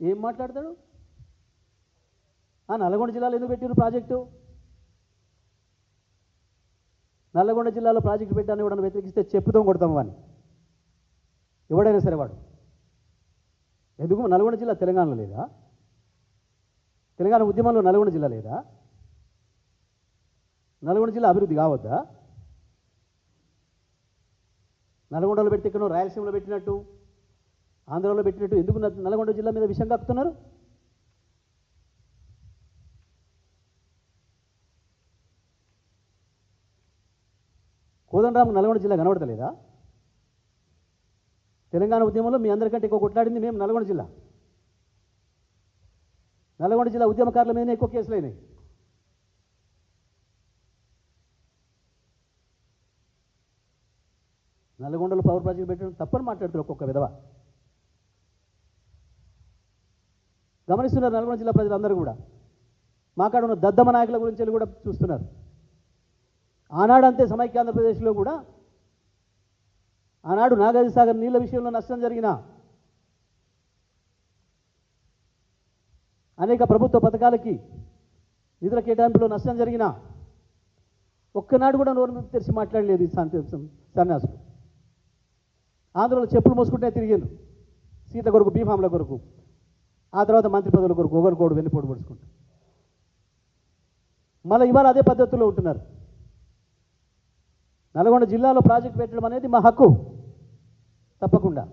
ఏం మాట్లాడతాడు? ఆ నల్గొండ జిల్లాలో ఎందుకు పెట్టారు ప్రాజెక్టు? నల్లగొండ జిల్లాలో ప్రాజెక్టు పెట్టాను ఎవడన్నా వ్యతిరేకిస్తే చెప్పుతాం కొడతాం వాడిని ఎవడైనా సరే వాడు. ఎందుకు? నల్గొండ జిల్లా తెలంగాణలో లేదా? తెలంగాణ ఉద్యమంలో నల్గొండ జిల్లా లేదా? నల్గొండ జిల్లా అభివృద్ధి కావద్దా? నల్గొండలో పెడితే ఇక్కడ రాయలసీమలో పెట్టినట్టు. ఆంధ్రాలో పెట్టినట్టు ఎందుకు నల్గొండ జిల్లా మీద విషం కక్కుతున్నారు కోదండరాము నల్గొండ జిల్లా కనబడతలేదా? తెలంగాణ ఉద్యమంలో మీ అందరికంటే ఎక్కువ కొట్లాడింది మేము నల్గొండ జిల్లా. నల్గొండ జిల్లా ఉద్యమకారుల మీదనే ఎక్కువ కేసులు అయినాయి. నల్గొండలో పవర్ ప్రాజెక్ట్ పెట్టడం తప్పని మాట్లాడుతున్నారు ఒక్కొక్క విధవ. గమనిస్తున్నారు నల్గొండ జిల్లా ప్రజలందరూ కూడా. మాకాడ ఉన్న దద్దమ్మ నాయకుల గురించి కూడా చూస్తున్నారు. ఆనాడు అంతే సమైక్య ఆంధ్రప్రదేశ్లో కూడా ఆనాడు నాగార్జున సాగర్ నీళ్ళ విషయంలో నష్టం జరిగిన అనేక ప్రభుత్వ పథకాలకి నిధుల కేటాయింపులో నష్టం జరిగిన ఒక్కనాడు కూడా నోరు తెరిచి మాట్లాడలేదు ఈ శాంతి సన్యాసులు. ఆంధ్రలో చెప్పులు మోసుకుంటే తిరిగాను సీత కొరకు బీఫామ్ల కొరకు. ఆ తర్వాత మంత్రి పదవుల కొరకు ఒకరికోడు వెన్నుపోటు పొడుచుకుంటారు. మళ్ళీ ఇవాళ అదే పద్ధతిలో ఉంటున్నారు. నల్గొండ జిల్లాలో ప్రాజెక్ట్ పెట్టడం అనేది మా హక్కు. తప్పకుండా.